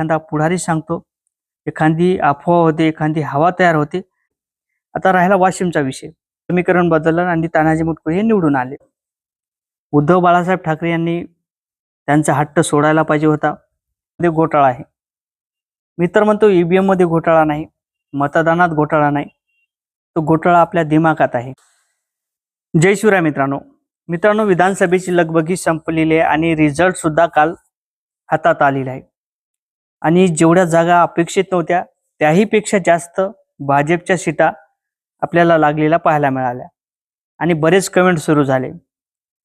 एखादा पुढारी सांगतो एखादी अफवा होते एखादी हवा तयार होते. आता राहिला वाशिमचा विषय. समीकरण बदललं आणि तानाजी मुटकुळे हे निवडून आले. उद्धव बाळासाहेब ठाकरे यांनी त्यांचा हट्ट सोडायला पाहिजे होता. ते घोटाळा आहे. मी तर म्हणतो ईव्हीएममध्ये घोटाळा नाही. मतदानात घोटाळा नाही. तो घोटाळा आपल्या दिमागात आहे. जय शिवराय मित्रांनो. मित्रांनो विधानसभेची लगबगी संपलेली आहे आणि रिझल्ट सुद्धा काल हातात आलेला आहे. आणि जेवढ्या जागा अपेक्षित नव्हत्या त्याहीपेक्षा जास्त भाजपच्या सीटा आपल्याला लागलेल्या पाहायला मिळाल्या. आणि बरेच कमेंट सुरू झाले.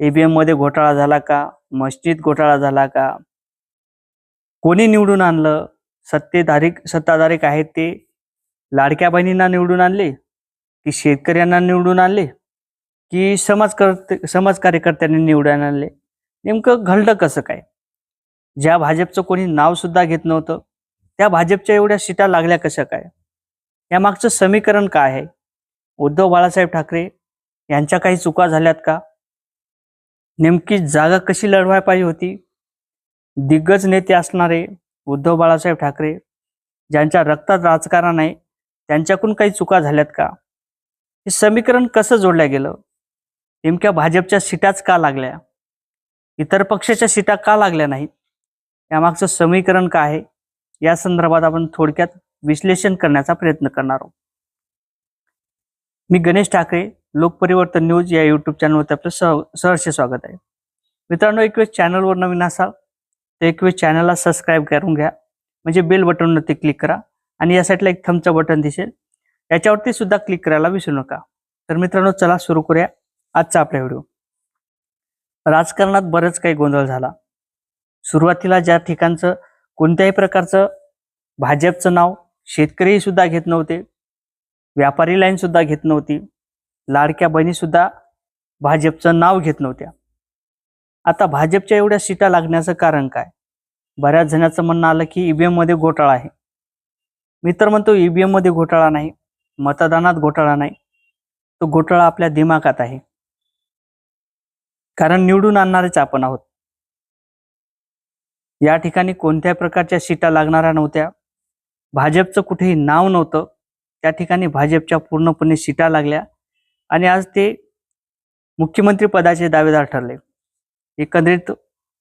ईव्हीएममध्ये घोटाळा झाला का? मस्जिद घोटाळा झाला का? कोणी निवडून आणलं? सत्तेधारी सत्ताधारिक आहेत ते? लाडक्या बहिणींना निवडून आणले? की शेतकऱ्यांना निवडून आणले? की समाजकर्ते समाज कार्यकर्त्यांनी निवडून आणले? नेमकं घडलं कसं काय? ज्या भाजपचं कोणी नाव सुद्धा घेत नव्हतं त्या भाजपच्या एवढ्या सीटा लागल्या कशा काय? या मागचं समीकरण काय आहे? उद्धव बाळासाहेब ठाकरे यांच्या काही चुका झाल्यात का? नेमकी जागा कशी लढवाय पाहिजे होती? दिग्गज नेते असणारे उद्धव बाळासाहेब ठाकरे ज्यांच्या रक्तात राजकारण आहे त्यांच्याकडून काही चुका झाल्यात का? हे समीकरण कसं जोडलं गेलं? नेमक्या भाजपच्या सीटाच का लागल्या? इतर पक्षाच्या सीटा का लागल्या नाहीत? यामागचं समीकरण काय आहे? या संदर्भात आपण थोडक्यात विश्लेषण करण्याचा प्रयत्न करणार आहोत. मी गणेश ठाकरे लोकपरिवर्तन न्यूज या युट्यूब चॅनलवरती आपलं सह सहर्ष स्वागत आहे. मित्रांनो एक वेळेस चॅनलवर नवीन असाल तर एक वेळेस चॅनलला सबस्क्राईब करून घ्या. म्हणजे बेल बटनवरती क्लिक करा आणि या साईडला एक थमचं बटन दिसेल. याच्यावरती सुद्धा क्लिक करायला विसरू नका. तर मित्रांनो चला सुरू करूया आजचा आपला व्हिडिओ राजकारणात बरंच काही गोंधळ झाला. सुरुवातीला ज्या ठिकाणचं कोणत्याही प्रकारचं भाजपचं नाव शेतकरी सुद्धा घेत नव्हते. व्यापारी लाईन सुद्धा घेत नव्हती. लाडक्या बहिणी सुद्धा भाजपचं नाव घेत नव्हत्या. आता भाजपच्या एवढ्या सीटा लागण्याचं कारण काय? बऱ्याच जणांचं म्हणणं आलं की ईव्हीएममध्ये घोटाळा आहे. मी तर म्हणतो ईव्हीएममध्ये घोटाळा नाही. मतदानात घोटाळा नाही. तो घोटाळा आपल्या दिमागात आहे. कारण निवडून आणणारेच आपण आहोत. या ठिकाणी कोणत्याही प्रकारच्या सीटा लागणाऱ्या नव्हत्या. भाजपचं कुठेही नाव नव्हतं. त्या ठिकाणी भाजपच्या पूर्णपणे सीटा लागल्या. आणि आज ते मुख्यमंत्री पदाचे दावेदार ठरले. एकंदरीत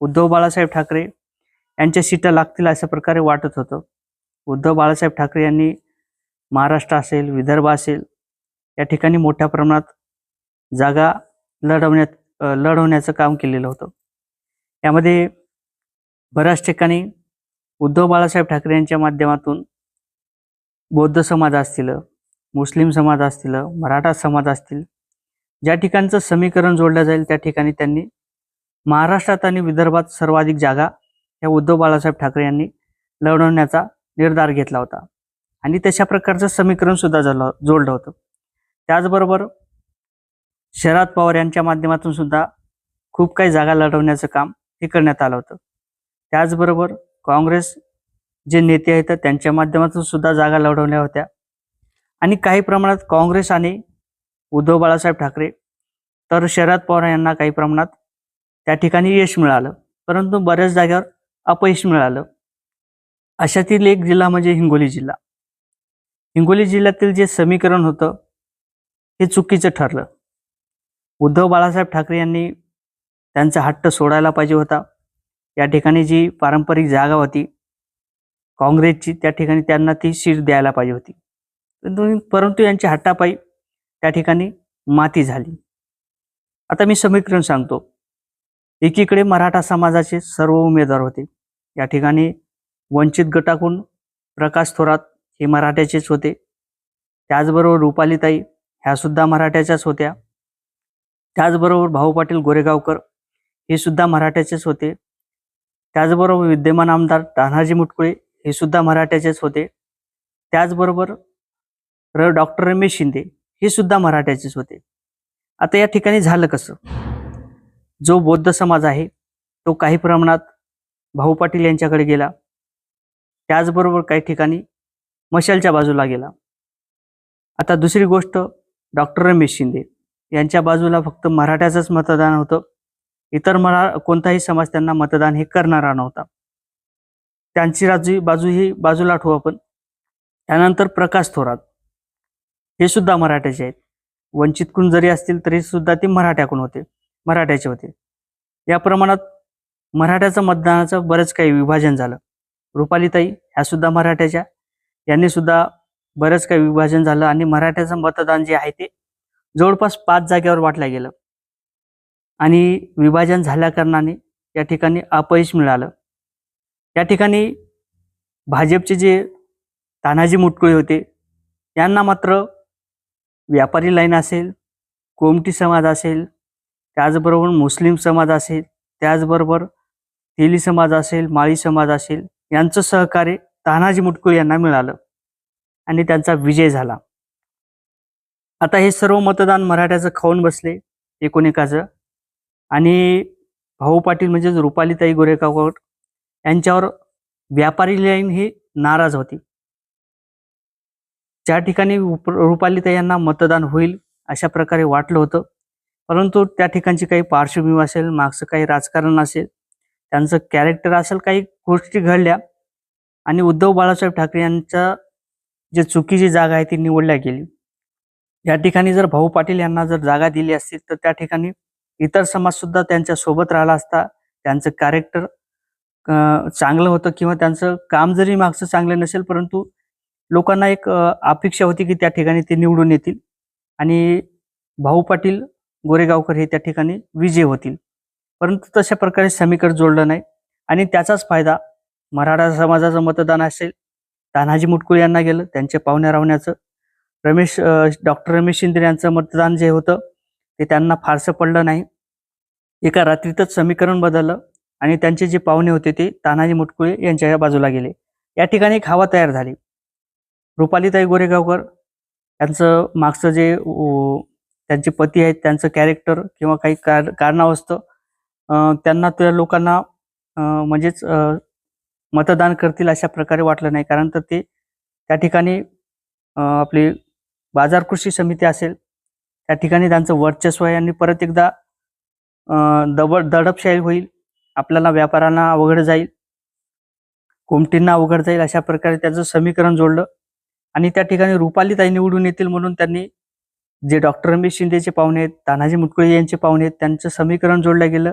उद्धव बाळासाहेब ठाकरे यांच्या सीटा लागतील अशा प्रकारे वाटत होतं. उद्धव बाळासाहेब ठाकरे यांनी महाराष्ट्र असेल विदर्भ असेल या ठिकाणी मोठ्या प्रमाणात जागा लढवण्यात लढवण्याचं काम केलेलं होतं. यामध्ये बऱ्याच ठिकाणी उद्धव बाळासाहेब ठाकरे यांच्या माध्यमातून बौद्ध समाज असतील मुस्लिम समाज असतील मराठा समाज असतील ज्या ठिकाणचं समीकरण जोडलं जाईल त्या ठिकाणी त्यांनी महाराष्ट्रात आणि विदर्भात सर्वाधिक जागा या उद्धव बाळासाहेब ठाकरे यांनी लढवण्याचा निर्धार घेतला होता. आणि तशा प्रकारचं समीकरण सुद्धा झालं जोडलं होतं. त्याचबरोबर शरद पवार यांच्या माध्यमातून सुद्धा खूप काही जागा लढवण्याचं काम हे करण्यात आलं होतं. त्याचबरोबर काँग्रेस जे नेते आहेत त्यांच्या माध्यमातून सुद्धा जागा लढवल्या होत्या. आणि काही प्रमाणात काँग्रेस आणि उद्धव बाळासाहेब ठाकरे तर शरद पवार यांना काही प्रमाणात त्या ठिकाणी यश मिळालं. परंतु बऱ्याच जागेवर अपयश मिळालं. अशातील एक जिल्हा म्हणजे हिंगोली जिल्हा. हिंगोली जिल्ह्यातील जे समीकरण होतं हे चुकीचं ठरलं. उद्धव बाळासाहेब ठाकरे यांनी त्यांचा हट्ट सोडायला पाहिजे होता. या ठिकाणी जी पारंपरिक जागा होती काँग्रेसची त्या ठिकाणी त्यांना ती सीट द्यायला पाहिजे होती. परंतु यांची यांच्या हट्टापायी त्या ठिकाणी माती झाली. आता मी समीकरण सांगतो. एकीकडे मराठा समाजाचे सर्व उमेदवार होते. या ठिकाणी वंचित गटाकडून प्रकाश थोरात हे मराठ्याचेच होते. त्याचबरोबर रुपालीताई ह्या सुद्धा मराठ्याच्याच होत्या. त्याचबरोबर भाऊ पाटील गोरेगावकर हे सुद्धा मराठ्याचेच होते. त्याचबरोबर विद्यमान आमदार तान्हाजी मुटकुळे हे सुद्धा मराठ्याचेच होते. त्याचबरोबर र डॉक्टर रमेश शिंदे हे सुद्धा मराठ्याचेच होते. आता या ठिकाणी झालं कसं? जो बौद्ध समाज आहे तो काही प्रमाणात भाऊ पाटील यांच्याकडे गेला. त्याचबरोबर काही ठिकाणी मशालच्या बाजूला गेला. आता दुसरी गोष्ट डॉक्टर रमेश शिंदे यांच्या बाजूला फक्त मराठ्याचंच मतदान होतं. इतर मरा कोणताही समाज त्यांना मतदान हे करणारा नव्हता. त्यांची राजू बाजू ही बाजूला ठेवू आपण. त्यानंतर प्रकाश थोरात. हे सुद्धा मराठ्याचे आहेत. वंचितकडून जरी असतील तरी सुद्धा ते मराठ्याकून होते मराठ्याचे होते. या प्रमाणात मराठ्याचं मतदानाचं बरंच काही विभाजन झालं. रुपालीताई ह्या सुद्धा मराठ्याच्या. यांनी सुद्धा बरंच काही विभाजन झालं आणि मराठ्याचं मतदान जे आहे ते जवळपास पाच जागेवर वाटलं गेलं. आणि विभाजन झाल्याकारणाने या ठिकाणी अपयश मिळालं. या ठिकाणी भाजपचे जे तानाजी मुटकुळे होते यांना मात्र व्यापारी लाईन असेल कोमटी समाज असेल त्याचबरोबर मुस्लिम समाज असेल त्याचबरोबर तेली समाज असेल माळी समाज असेल यांचं सहकार्य तानाजी मुटकुळे यांना मिळालं आणि त्यांचा विजय झाला. आता हे सर्व मतदान मराठ्याचं खाऊन बसले एकूण एकाचं आणि भाऊ पाटील म्हणजेच रुपालीताई गोरेगावकर यांच्यावर व्यापारी लाईन ही नाराज होती. ज्या ठिकाणी रुपालीताई यांना मतदान होईल अशा प्रकारे वाटलं होतं. परंतु त्या ठिकाणची काही पार्श्वभूमी असेल मागचं काही राजकारण असेल त्यांचं कॅरेक्टर असेल काही गोष्टी घडल्या आणि उद्धव बाळासाहेब ठाकरे यांच्या जे चुकीची जागा आहे ती निवडल्या गेली. या ठिकाणी जर भाऊ पाटील यांना जर जागा दिली असती तर त्या ठिकाणी इतर समाज सुद्धा त्यांच्यासोबत राहिला असता त्यांचं कॅरेक्टर चांगलं होतं किंवा त्यांचं काम जरी मागचं चांगलं नसेल परंतु लोकांना एक अपेक्षा होती की त्या ठिकाणी ते निवडून येतील. आणि भाऊ पाटील गोरेगावकर हे त्या ठिकाणी विजय होतील. परंतु तशा प्रकारे समीकरण जोडलं नाही. आणि त्याचाच फायदा मराठा समाजाचं मतदान असेल तानाजी मुटकुळे यांना गेलं त्यांच्या पाहुण्या रावण्याचं रमेश डॉक्टर रमेश शिंदे यांचं मतदान जे होतं ते त्यांना फारसं पडलं नाही. एका रात्रीतच समीकरण बदललं आणि त्यांचे जे पाहुणे होते ते तानाजी मुटकुळे यांच्या बाजूला गेले. या ठिकाणी एक हवा तयार झाली. रुपालीताई गोरेगावकर यांचं मागचं जे त्यांचे पती आहेत त्यांचं कॅरेक्टर किंवा काही कार कारणावस्तव त्यांना त्या लोकांना म्हणजेच मतदान करतील अशा प्रकारे वाटलं नाही. कारण तर ते त्या ठिकाणी आपली बाजार कृषी समिती असेल त्या ठिकाणी त्यांचं वर्चस्व आहे आणि परत एकदा दबड दडपशाही होईल. आपल्याला व्यापाऱ्यांना अवघड जाईल. कोमटींना अवघड जाईल अशा प्रकारे त्याचं समीकरण जोडलं. आणि त्या ठिकाणी रुपालीताई निवडून येतील म्हणून त्यांनी जे डॉक्टर रमेश शिंदेचे पाहुणे आहेत तानाजी मुटकुळे यांचे पाहुणे आहेत त्यांचं समीकरण जोडलं गेलं.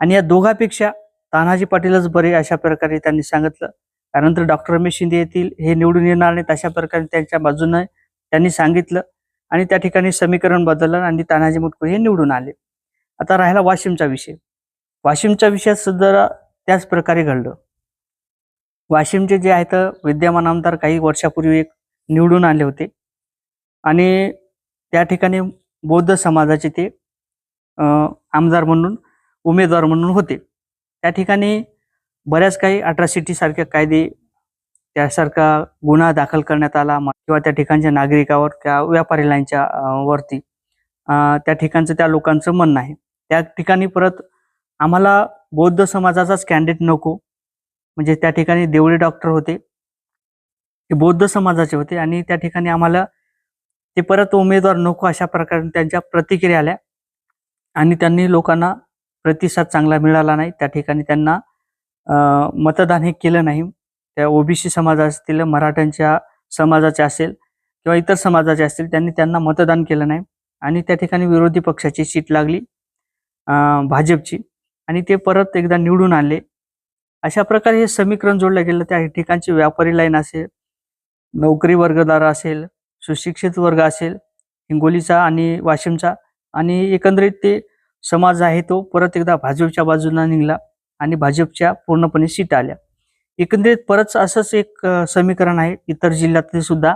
आणि या दोघांपेक्षा तानाजी पाटीलच बरे अशा प्रकारे त्यांनी सांगितलं. त्यानंतर डॉक्टर रमेश शिंदे येतील हे निवडून येणार नाहीत अशा प्रकारे त्यांच्या बाजूने त्यांनी सांगितलं. आणि त्या ठिकाणी समीकरण बदललं आणि तानाजी मुटकुळे हे निवडून आले. आता राहिला वाशिमचा विषय. वाशिमच्या विषयात सुद्धा त्याच प्रकारे घडलं. वाशिमचे जे आहेत विद्यमान आमदार काही वर्षापूर्वी एक निवडून आले होते. आणि त्या ठिकाणी बौद्ध समाजाचे ते आमदार म्हणून उमेदवार म्हणून होते. त्या ठिकाणी बऱ्याच काही अट्रॉसिटी सारखे कायदे त्यासारखा गुन्हा दाखल करण्यात आला किंवा त्या ठिकाणच्या नागरिकावर त्या व्यापारी लाईनच्या वरती. त्या ठिकाणचं त्या लोकांचं म्हणणं आहे. त्या ठिकाणी परत आम्हाला बौद्ध समाजाचाच कॅन्डिडेट नको. म्हणजे त्या ठिकाणी देवळी डॉक्टर होते. ते बौद्ध समाजाचे होते आणि त्या ठिकाणी आम्हाला ते परत उमेदवार नको अशा प्रकारे त्यांच्या प्रतिक्रिया आल्या. आणि त्यांनी लोकांना प्रतिसाद चांगला मिळाला नाही. त्या ठिकाणी त्यांना मतदान हे केलं नाही. त्या ओबीसी समाज असतील मराठ्यांच्या समाजाचे असेल किंवा इतर समाजाचे असतील त्यांनी त्यांना मतदान केलं नाही आणि त्या ठिकाणी विरोधी पक्षाची सीट लागली भाजपची आणि ते परत एकदा निवडून आले. अशा प्रकारे हे समीकरण जोडलं गेलं. त्या ठिकाणची व्यापारी लाईन असेल नोकरी वर्गदार असेल सुशिक्षित वर्ग असेल हिंगोलीचा आणि वाशिमचा आणि एकंदरीत ते समाज आहे तो परत एकदा भाजपच्या बाजूला निघाला आणि भाजपच्या पूर्णपणे सीट आल्या. एकंदरीत परत असंच एक समीकरण आहे. इतर जिल्ह्यातले सुद्धा.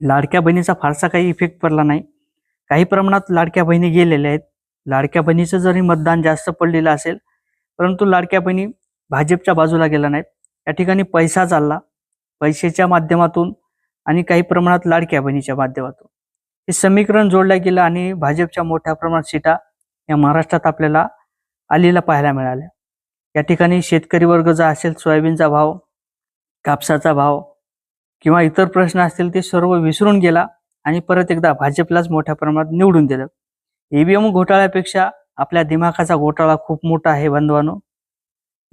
लाडक्या बहिणीचा फारसा काही इफेक्ट पडला नाही. काही प्रमाणात लाडक्या बहिणी गेलेल्या आहेत. लाडक्या बहिणीचं जरी मतदान जास्त पडलेलं असेल परंतु लाडक्या बहिणी भाजपच्या बाजूला गेल्या नाहीत. या ठिकाणी पैसा चालला. पैशाच्या माध्यमातून आणि काही प्रमाणात लाडक्या बहिणीच्या माध्यमातून. हे समीकरण जोडलं गेलं आणि भाजपच्या मोठ्या प्रमाणात सीटा या महाराष्ट्रात आपल्याला आलेल्या पाहायला मिळाल्या. या ठिकाणी शेतकरी वर्ग जो असेल सोयाबीनचा भाव कापसाचा भाव किंवा इतर प्रश्न असतील ते सर्व विसरून गेला आणि परत एकदा भाजपलाच मोठ्या प्रमाणात निवडून दिलं. ईव्हीएम घोटाळ्यापेक्षा आपल्या दिमाखाचा घोटाळा खूप मोठा आहे बंधवानो.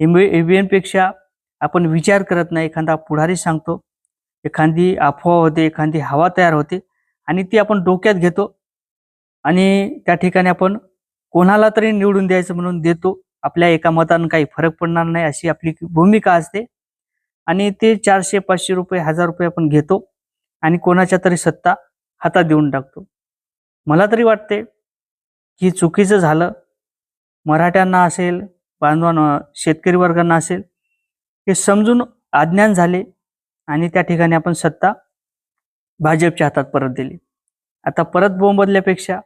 ईव्हीएमपेक्षा आपण विचार करत नाही एखादा पुढारी सांगतो. एखादी अफवा होते एखादी हवा तयार होते आणि ती आपण डोक्यात घेतो आणि त्या ठिकाणी आपण कोणाला तरी निवडून द्यायचं म्हणून देतो. आपल्या एका मतानं काही फरक पडणार नाही अशी आपली भूमिका असते. आणि ते चारशे पाचशे रुपये हजार रुपये आपण घेतो आणि कोणाच्या तरी सत्ता हातात देऊन टाकतो. मला तरी वाटते की चुकीचं झालं मराठ्यांना असेल बांधवांना शेतकरी वर्गांना असेल हे समजून अज्ञान झाले आणि त्या ठिकाणी आपण सत्ता भाजपच्या हातात परत दिली. आता परत बोंबदल्यापेक्षा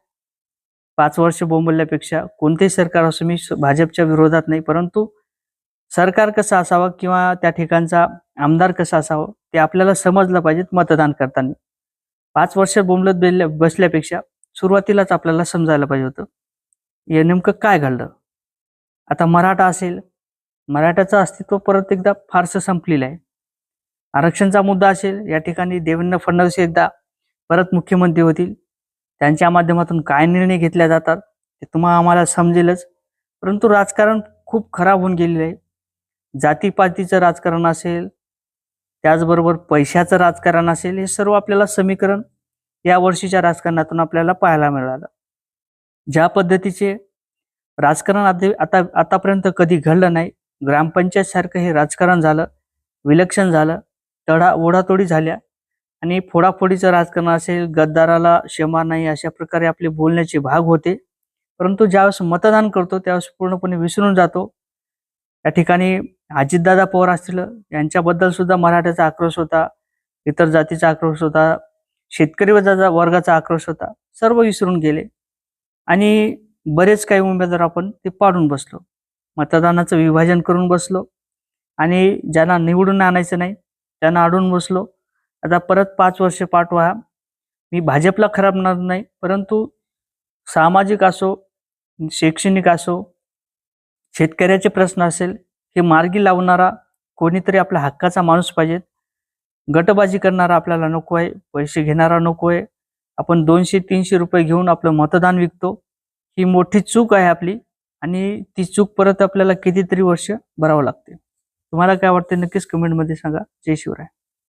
पाच वर्ष बोंबलल्यापेक्षा कोणतेही सरकार असो मी भाजपच्या विरोधात नाही परंतु सरकार कसं असावं किंवा त्या ठिकाणचा आमदार कसा असावं ते आपल्याला समजलं पाहिजे मतदान करताना. पाच वर्ष बोंबलत बेल्या बसल्यापेक्षा सुरुवातीलाच आपल्याला समजायला पाहिजे होतं हे नेमकं काय घडलं? आता मराठा असेल मराठाचं अस्तित्व परत एकदा फारसं संपलेलं आहे. आरक्षणचा मुद्दा असेल या ठिकाणी देवेंद्र फडणवीस एकदा परत मुख्यमंत्री होतील त्यांच्या माध्यमातून काय निर्णय घेतले जातात ते तुम्हाला आम्हाला समजेलच. परंतु राजकारण खूप खराब होऊन गेलेलं आहे. जातीपातीचं राजकारण असेल त्याचबरोबर पैशाचं राजकारण असेल हे सर्व आपल्याला समीकरण या वर्षीच्या राजकारणातून आपल्याला पाहायला मिळालं. ज्या पद्धतीचे राजकारण आता आतापर्यंत कधी घडलं नाही ग्रामपंचायत सारखं हे राजकारण झालं विलक्षण झालं तडा ओढातोडी झाल्या आणि फोडाफोडीचं राजकारण असेल गद्दाराला क्षमा नाही अशा प्रकारे आपले बोलण्याचे भाग होते. परंतु ज्यावेळेस मतदान करतो त्यावेळेस पूर्णपणे विसरून जातो. त्या ठिकाणी अजितदादा पवार असतील यांच्याबद्दल सुद्धा मराठ्याचा आक्रोश होता इतर जातीचा आक्रोश होता शेतकरी वर्गाचा वर्गाचा आक्रोश होता सर्व विसरून गेले. आणि बरेच काही उमेदवार आपण ते पाडून बसलो. मतदानाचं विभाजन करून बसलो. आणि ज्यांना निवडून आणायचं नाही त्यांना अडून बसलो. आता परत पाच वर्ष पाठवा. मी भाजपला खराब नाही परंतु सामाजिक असो शैक्षणिक असो शेतकऱ्याचे प्रश्न असेल हे मार्गी लावणारा कोणीतरी आपल्या हक्काचा माणूस पाहिजेत गटबाजी करणारा आपल्याला नको आहे पैसे घेणारा नको आहे. आपण दोनशे तीनशे रुपये घेऊन आपलं मतदान विकतो. ही मोठी चूक आहे आपली आणि ती चूक परत आपल्याला कितीतरी वर्ष भरावं लागते. तुम्हाला काय वाटते नक्कीच कमेंटमध्ये सांगा. जय शिवराय.